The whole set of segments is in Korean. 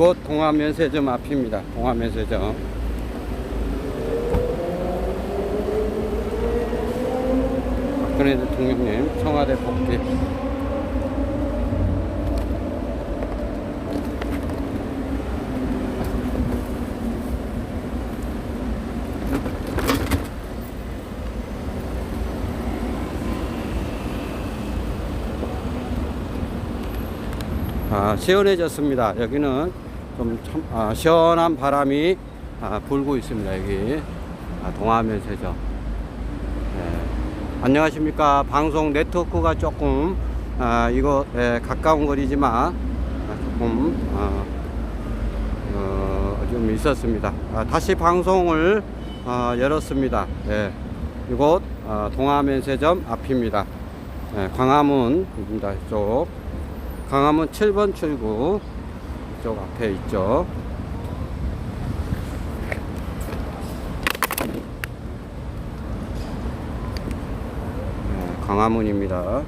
이곳 동화면세점 앞입니다. 동화면세점. 박근혜 대통령님 청와대 복귀. 아, 시원해졌습니다. 여기는 좀 참, 아, 시원한 바람이 아, 불고 있습니다. 여기 아, 동화면세점. 네. 안녕하십니까. 방송 네트워크가 조금 아, 이거 예, 가까운 거리지만 아, 조금 어, 어, 좀 있었습니다. 아, 다시 방송을 어, 열었습니다. 예. 이곳 어, 동화면세점 앞입니다. 예, 광화문입니다. 이쪽. 강화문 7번 출구 이쪽 앞에 있죠. 네, 강화문입니다.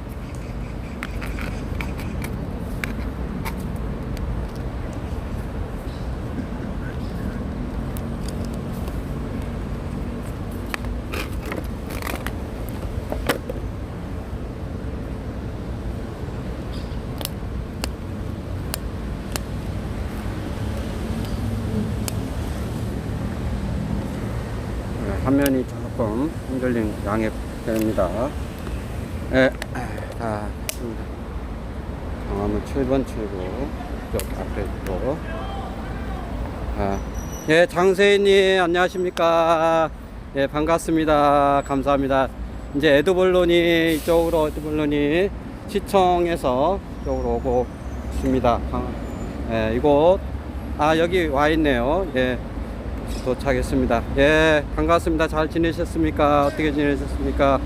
네, 화면이 조금 흔들린 양해 됩니다. 네, 자, 있습니다. 강화문 7번 출구 쪽 앞에 있고. 아, 예, 장세인님 안녕하십니까? 예, 반갑습니다. 감사합니다. 이제 에드벌론이 이쪽으로 에드벌론이 시청에서 이쪽으로 오고 있습니다. 강- 예, 이곳 아 여기 와 있네요. 예. 도착했습니다. 예, 반갑습니다. 잘 지내셨습니까? 어떻게 지내셨습니까?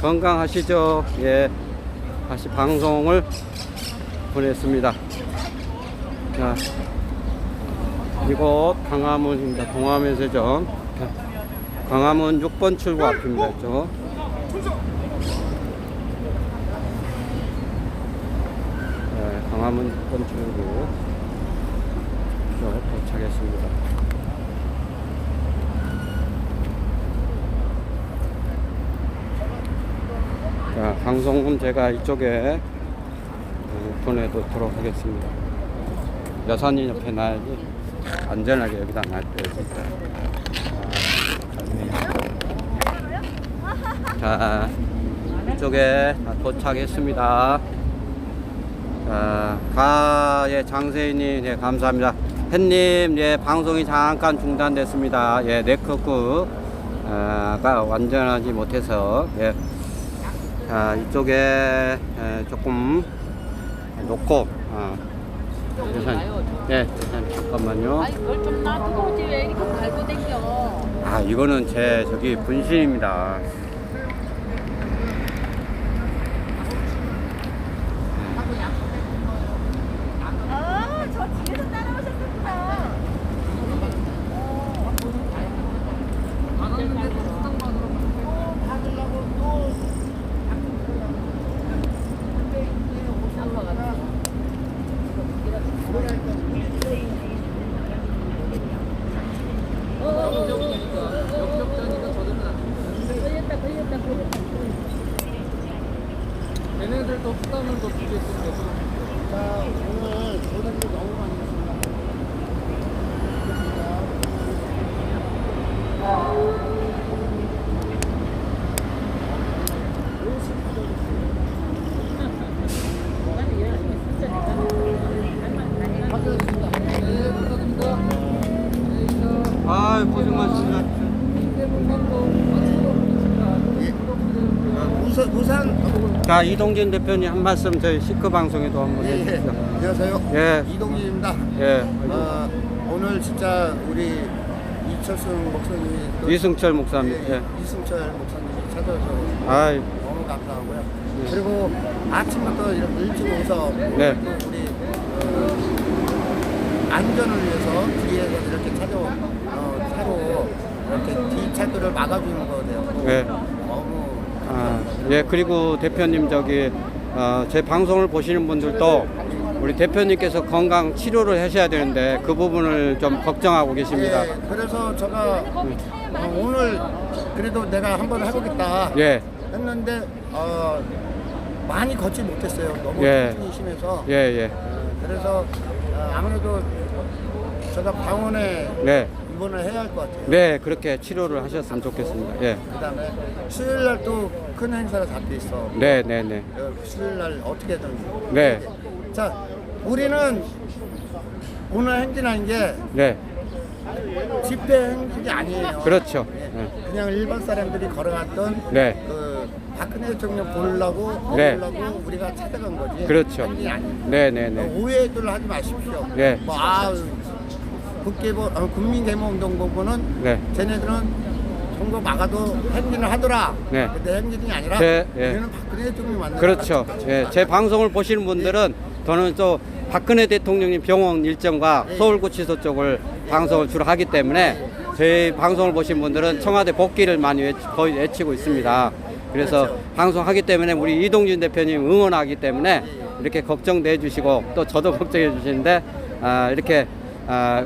건강하시죠? 예, 다시 방송을 보냈습니다. 자, 이곳 강화문입니다. 동화면세점. 강화문 6번 출구 앞입니다. 네, 강화문 6번 출구. 도착했습니다. 자, 방송은 제가 이쪽에 어, 보내도록 하겠습니다. 여사님 옆에 놔야지 안전하게 여기다 놔야겠습니다. 자, 이쪽에 다 도착했습니다. 자, 가예 장세희님 예 감사합니다. 햇님 예 방송이 잠깐 중단됐습니다. 예 네트워크가 완전하지 못해서 예. 자 이쪽에 에, 조금 놓고 어, 예산. 잠깐만요. 아니 그걸 좀 놔두고 왜 이렇게 갈고 댕겨? 아 이거는 제 저기 분신입니다 아저 뒤에서 따라오셨구나 걸렸다 걸렸다 걸렸다 얘네들도 부담을 더 주겠는데 자, 오늘 고객님 너무 많이 있습니다. 아 고생 많으십니다 우산, 우산. 자 이동진 대표님 한 말씀 저희 시크 방송에도 한번 예, 예. 해주십시오 안녕하세요. 예. 이동진입니다. 예 어, 오늘 진짜 우리 이철승 목사님이 또 이승철 목사님 예, 예. 이승철 목사님이 찾아서 아이 너무 감사하고요. 그리고 아침부터 이렇게 일찍 오서 네. 또 우리 어, 안전을 위해서 뒤에서 이렇게 차로 어, 차로 이렇게 뒤차도를 막아주는 거예요. 네. 너무 아, 예, 그리고 대표님 저기 어, 제 방송을 보시는 분들도 우리 대표님께서 건강 치료를 하셔야 되는데 그 부분을 좀 걱정하고 계십니다. 예, 그래서 제가 어, 오늘 그래도 내가 한번 해보겠다 예, 했는데 어, 많이 걷지 못했어요. 너무 예. 통증이 심해서. 예, 예. 그래서 어, 아무래도 제가 병원에 네, 입원을 해야 할 것 같아요. 네, 그렇게 치료를 하셨으면 좋겠습니다. 예, 그다음에 수요일 날 또 큰 행사가 잡혀 있어. 네, 네, 네. 어, 수요일 날 어떻게든. 네, 자, 우리는 오늘 행진한 게 네, 집회 행진이 아니에요. 그렇죠. 예, 네. 그냥 일반 사람들이 걸어갔던 네. 그 박근혜 대통령 보려고 네. 보려고 우리가 찾아간 거지. 그렇죠. 행진이 아니에요. 네, 네, 네. 오해들 하지 마십시오. 네. 뭐 아, 국계보 어, 국민개모운동본부는 네. 쟤네들은 선거 막아도 행진을 하더라. 네. 근데 행진이 아니라 제- 예. 우리는 박근혜 대통령 만나. 그렇죠. 예, 제 방송을 보시는 분들은 저는 또 박근혜 대통령님 병원 일정과 서울구치소 쪽을 방송을 주로 하기 때문에 제 방송을 보신 분들은 청와대 복귀를 많이 외치, 거의 외치고 있습니다. 그래서 그렇죠. 방송하기 때문에 우리 이동준 대표님 응원하기 때문에 이렇게 걱정돼 주시고 또 저도 걱정해 주시는데 아, 이렇게 아,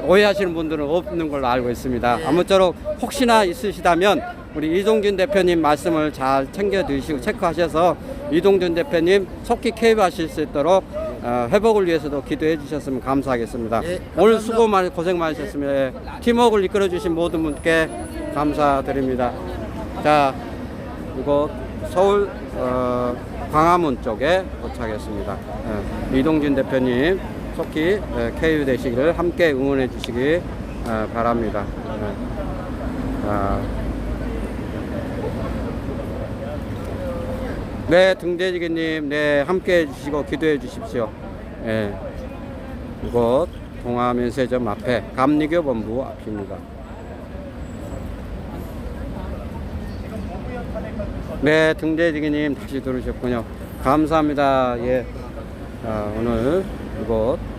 오해하시는 분들은 없는 걸로 알고 있습니다. 아무쪼록 혹시나 있으시다면 우리 이동준 대표님 말씀을 잘 챙겨 드시고 체크하셔서 이동준 대표님 속히 케이하실 수 있도록 어, 회복을 위해서도 기도해 주셨으면 감사하겠습니다. 예, 오늘. 수고 많이 고생 많으셨습니다. 예, 팀워크를 이끌어 주신 모든 분께 감사드립니다. 자, 이곳 서울 어, 광화문 쪽에 도착했습니다. 예, 이동준 대표님 속히 예, KU 되시기를 함께 응원해 주시기 어, 바랍니다. 예. 아. 네, 등대지기님, 네, 함께 해주시고 기도해 주십시오. 예. 이곳 동아면세점 앞에 감리교 본부 앞입니다. 네, 등대지기님 다시 들으셨군요. 감사합니다. 예. 자, 오늘 이곳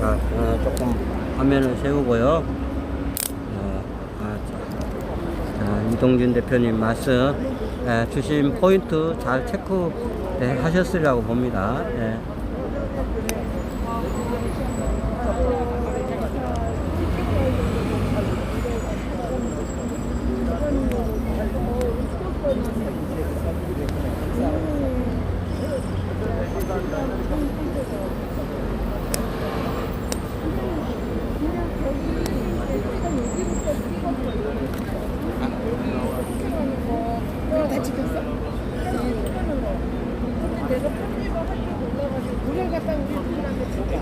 아, 어, 조금 화면을 세우고요. 어, 아, 이동준 대표님 말씀 예, 주신 포인트 잘 체크 네, 하셨으리라고 봅니다. 예. 다 찍혔어? 내가 편집을 할줄 몰라가지고 그걸 갖다 우리 누구한테 줄게.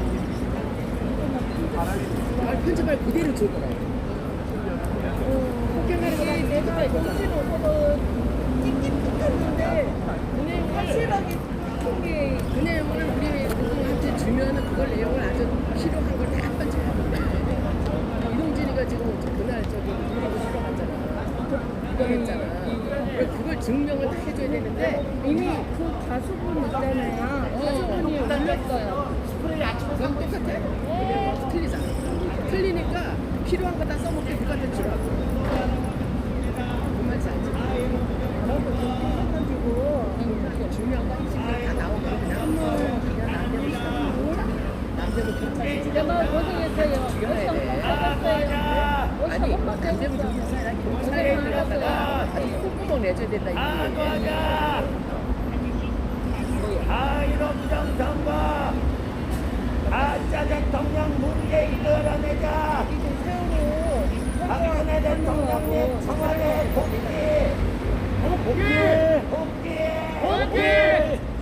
아, 편집할 그대로 줄 거라. 폭행하는 게 내가 정신 없어서 찍긴 찍혔는데 그냥 확실하게 찍힌 게 그냥 우리 누구한테 주면은 그걸 내용을 아주 필요한 걸 다 한 번 줘야 돼. 이동진이 가 지금 그날 저기 누구라고 쉬러 갔잖아. 구경했잖아. 그걸 증명을 다 해줘야 되는데 이미 그 가수분 있잖아요. 가수분이 올렸어요. 그건 똑같아. 근데 틀리잖아. 틀리니까 필요한 거 다 써먹게 누구한테 주라고. 그 말인지 알지? 그러니까 중요한 거 하나씩 다 나오고 그냥 그냥 남대로 시작하고 남대로 경찰이 내가 고생했어요. 죽여야 돼. 받았어요. 아니 남대로 경찰이 아니라 경찰에 들어갔다가 아주 콧구멍 내줘야 된다 이거. 자유롭정 정부 가짜 대통령 문재인 끌어내자 박근혜 대통령님 청와대 복귀 복귀 복귀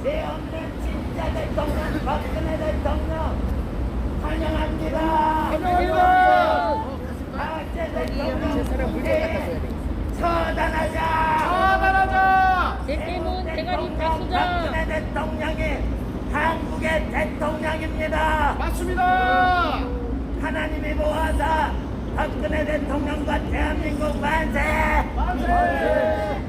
죄 없는 진짜 대통령 박근혜 대통령 환영합니다 환영합니다 가짜 제 대통령 사람 물건 갖다 줘야 문재인 돼. 처단하자 대깨문 대가리 다 쓰자. 박근혜 대통령이 한국의 대통령입니다. 맞습니다. 하나님이 모아서 박근혜 대통령과 대한민국 만세! 갈래미야.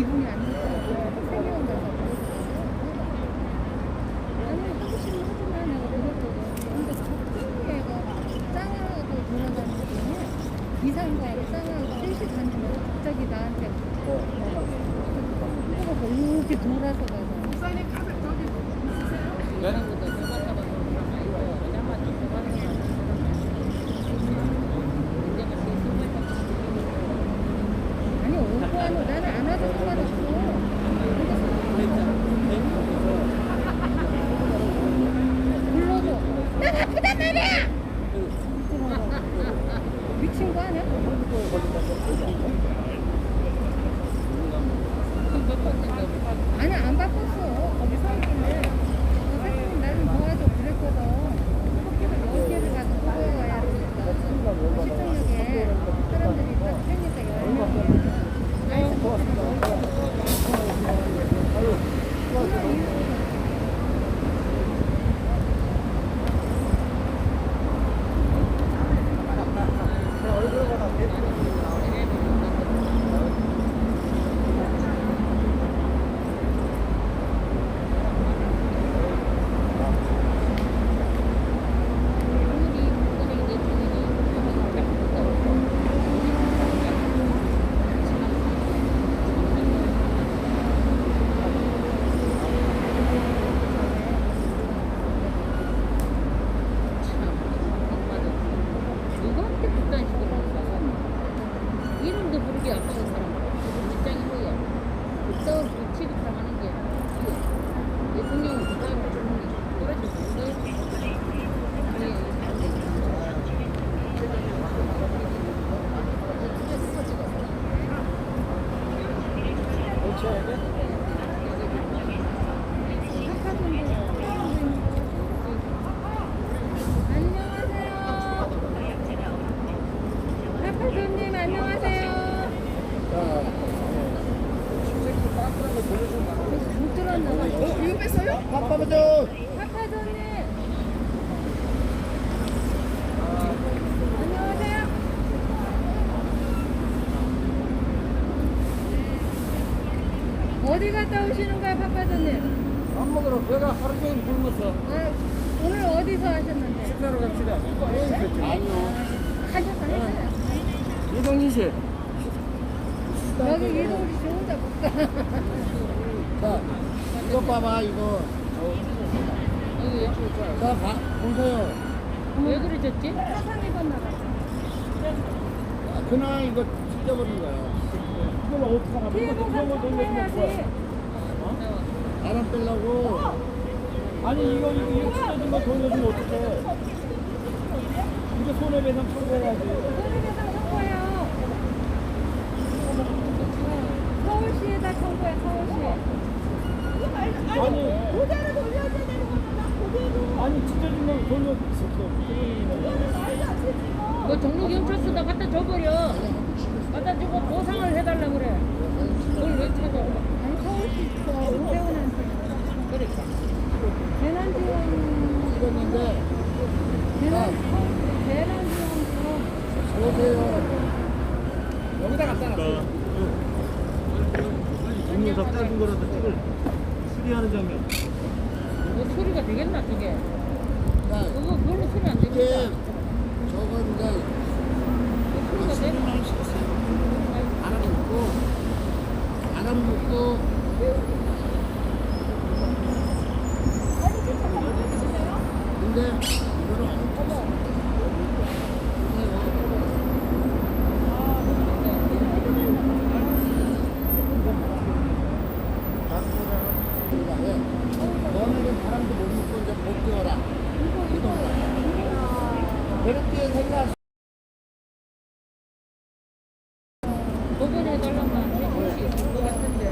기분이 아닌데 생명은 가서 나는 하고 싶은 하지만 내가 그랬거든 근데 적당히 얘가 짱하고 돌아다니는 중에 이상과하고 짱하고 셋이 다니는 거 갑자기 나한테 어, 뭐가 뭐 어, 이렇게 돌아서 가서. 목사님 카드 저기 있으세요? 어디 갔다 오시는 거야, 파파도님? 밥 먹으러 배가 하루 종일 굶었어. 아, 오늘 어디서 하셨는데? 식사로 갑시다. 아니요. 하셨어요? 이동희 씨. 여기 이동이 씨 혼자 못 가. 자, 이거 봐봐, 이거. 자, 봐, 보세요. 왜 그러셨지? 사상 입었나 봐. 아, 그날 이거 찢어버린 거야. 이걸 어떻게 하나? 청구해야지. 바람 빼려고. 아니, 이거, 이거, 이거 찢어진 거 돌려주면 어떡해. 이거 손해배상 청구해야지. 서울시에다 청구해, 서울시. 아니, 그대로 돌려줘야 되는 거잖아, 그대로. 아니, 찢어진 거 돌려줬어. 뭐 종로경찰서다 갖다 줘버려. 갖다 주고 보상을 해달라 그래. 그걸 왜 찾아? 아니, 서울시 그 오세훈한테. 그러니까. 재난 지원, 찢었는데, 재난, 재난 지원금. 보세요. 여기다 갖다 놨어. 동영상 짧은 거라도 찍을 수리하는 장면. 뭐 소리가 되겠나 그게? 자, 그거 그걸로 소리 안 되겠다. 저거 이제 소리가 돼? 수리만 시켰어요. 바람 붙고, 바람 붙고, 근데 이거를 안 너네는 바람도 못 먹고 이제 못 뛰어라. 이렇게 생각. 법원에 해달라고 하는데 혹시 있을 것 같은데.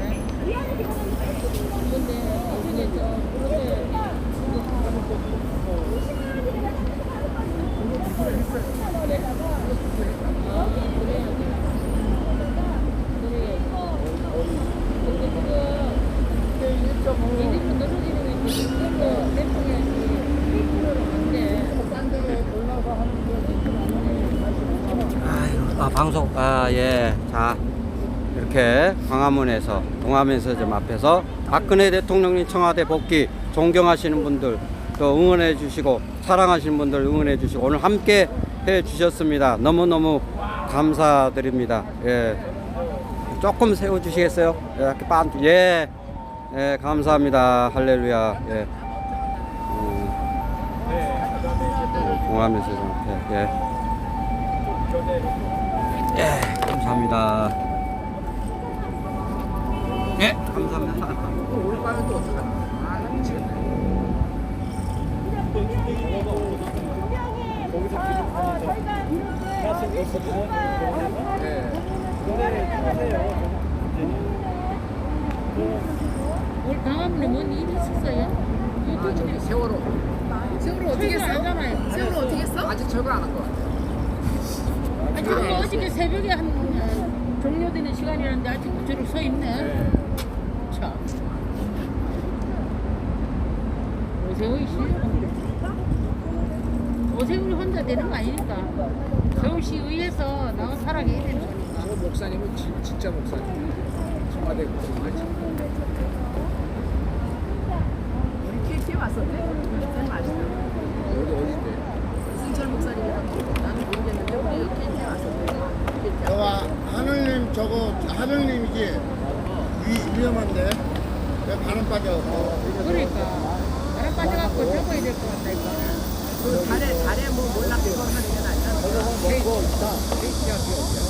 근데 어떻게 저 그렇게 아, 그래야지. 그래야지. 근데 그거 이대로 늘어지는 게 지금 그거 대통령이 1%로 안 돼. 딴 데에 올라서 하는 게 아유, 아, 방송, 아, 예. 자, 이렇게 광화문에서, 동화면서점 앞에서 박근혜 대통령님 청와대 복귀 존경하시는 분들, 또 응원해 주시고, 사랑하시는 분들 응원해 주시고, 오늘 함께 해 주셨습니다. 너무너무 감사드립니다. 예. 조금 세워 주시겠어요? 예, 이렇게 빤, 예. 예, 감사합니다. 할렐루야. 예. 음, 동화면서점 예. 예, 감사합니다. 예, 감사합니다. 오늘 밤에 또 어떡하 아, 나 미치겠네. 올 다음에 뭔 일이 있었어요? 아, 저기 세월호. 세월호 어떻게 했어? 알잖아요. 세월호 어떻게 했어? 아직 철거 안한 거 같아. 아니, 저기 어저께 새벽에 한 어, 종료되는 시간이라는데 아직도 저렇게 서 있네. 참. 오세훈이 씨. 오세훈이 혼자 되는 거 아니니까. 서울시 의회에서 나와 살아계야 되는 거니까. 저 목사님은 진, 진짜 목사님. 청와대 목사님. 아시나요? 어디 어딘데? 승철 목사님이라고 나는 모르겠는데 우리 여기 KT에 왔었대. 저거 하늘님 저거 하늘님이지 위, 위험한데 왜 바람 빠져 그러니까. 바람 빠져갖고 접어야 될 것 같다, 이거. 그 달에 달에 뭐 몰라 그거 하는 게 낫냐? 먹고 있다 KT야 KT하고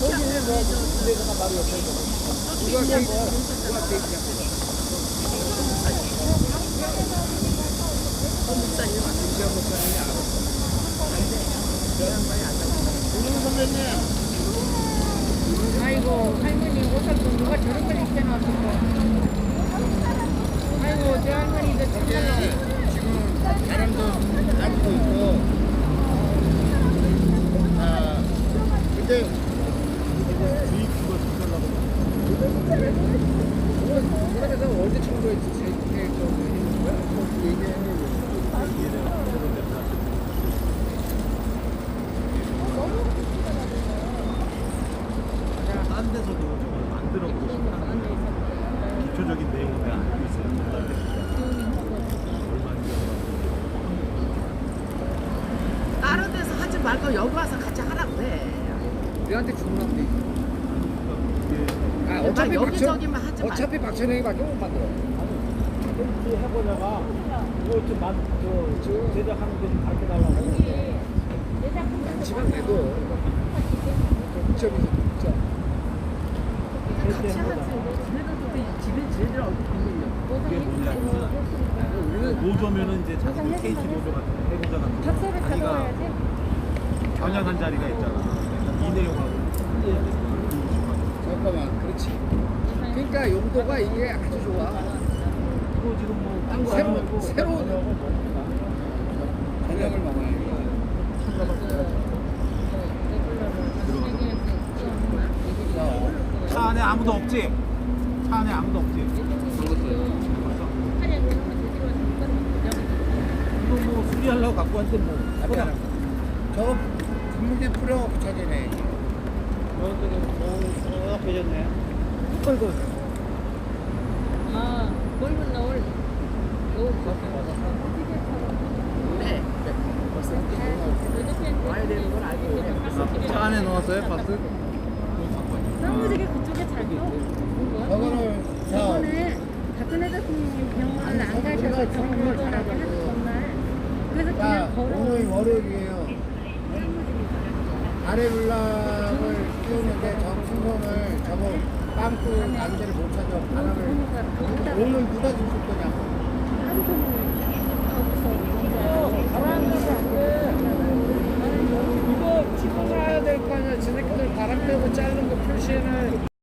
거기는 뭐 집에서가 바로 옆에 있는 아이고 할머니 옷을 누가 저런 걸 입혀놨어 아이고 저 할머니도 정말로 지금 바람도 가지고 있고. 아, 근데 그래서 어디 청소에 제일 좀 얘기해. 딴 데서도 저걸 만들어 보고 싶다는 기초적인 내용을 내가 알고 있어요. 딴 데서. 다른 데서 하지 말고 여기 와서 같이 하라고 해. 우리한테 주문한데. 아, 어차피 여기저기만 하지 말고. 어차피 박천영이밖에 못 만들어. 이 해보다가 이거 좀 만, 저, 저 제작하는 거좀 가르쳐 달라고. 지방 내도 점에서 점. 같이 하지. 걔네들도 집에 제대로 노조면은 이제 자기 KT 노조 같은 거, 해고자 같은 자기가 가져와야지 겨냥한 자리가 있잖아. 이 내용하고 잠깐만, 그렇지. 그러니까 용도가 이게 아주 좋아. 이거 지금 뭐 새로, 새로운 전형을 먹어야 차 안에 아무도 없지? 차 안에 아무도 없지? 이거 뭐 수리하려고 갖고 왔는데 뭐 돼. 저거 분무기 뿌려 붙여지네. 아 붉은 노을 노을 네. 와야 되는 걸 알고 있네. 차 안에 넣었어요 파스? 사무직이 그쪽에 잘 써. 저거는 저 저번에 박근혜 대통령이 병원을 안 가셔서 병원 전화를 했었날. 그래서 자, 그냥 걸어 오늘 월요일이에요. 아래 블락을 띄우는데 저 풍선을 저거 빵꾸 안대를 못 찾아 바람을 오늘 누가 주실 거냐고. 바람 빼고 자른 거 표시해놔